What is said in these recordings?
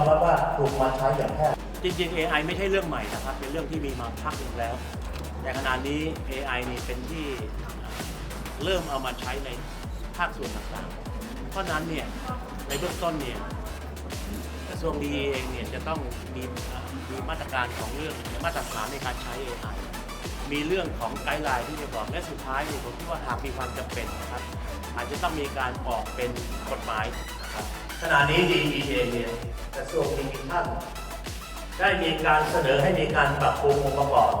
อมรับว่าถูกมาใช้อย่างแพร่จริงๆ AI ไม่ใช่เรื่องใหม่นะครับ เป็นเรื่องที่มีมาพักหนึ่งแล้ว แต่ขณะนี้ AI นี่เป็นที่เริ่มเอามาใช้ในภาคส่วนต่างๆ เพราะนั้นเนี่ยในเบื้องต้นเนี่ยกระทรวงดีเองเนี่ยจะต้องมีมีมาตรการของเรื่องมาตรฐานในการใช้ AI มีเรื่องของไกด์ไลน์ที่จะบอกและสุดท้ายเนี่ยผมคิดว่าหากมีความจำเป็นนะครับอาจจะต้องมีการออกเป็นกฎหมาย ขณะนี้ DEA เนี่ยกระทรวงดิจิทัลได้มีการเสนอให้มีการปรับปรุงองค์ประกอบ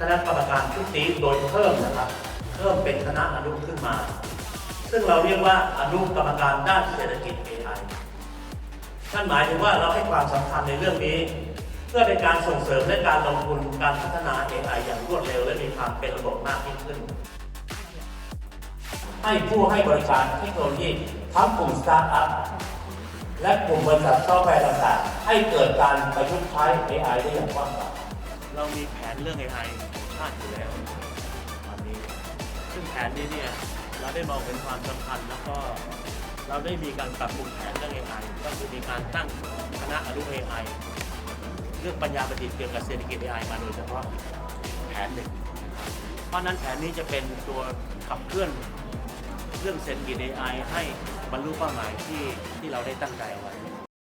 คณะกรรมการชุดนี้โดยเพิ่มนะครับ เพิ่มเป็นคณะอนุขึ้นมา ซึ่งเราเรียกว่าอนุกรรมการด้านเศรษฐกิจ AI นั่นหมายถึงว่าเราให้ความสำคัญในเรื่องนี้ เพื่อเป็นการส่งเสริมและการลงทุนการพัฒนา AI อย่างรวดเร็วและมีความเป็นระบบมากยิ่งขึ้น ให้ผู้ให้บริการเทคโนโลยีทั้งกลุ่มสตาร์ทอัพและกลุ่มบริษัทซอฟต์แวร์ต่างๆ ให้เกิดการประยุกต์ใช้ AI ได้อย่างกว้างขวางเรามีแผนเรื่อง AI ของชาติอยู่แล้วตอนนี้ ซึ่งแผนนี้เนี่ยเราได้มองเป็นความสำคัญแล้วก็เราได้มีการปรับปรุงแผนเรื่อง AI ก็คือมีการตั้งคณะอนุ AI เรื่องปัญญาประดิษฐ์เกี่ยวกับเศรษฐกิจ AI มาโดยเฉพาะแผนหนึ่ง เพราะฉะนั้นแผนนี้จะเป็นตัวขับเคลื่อน เรื่องเซนกิน AI ให้บรรลุเป้าหมายที่ที่เราได้ตั้งใจเอาไว้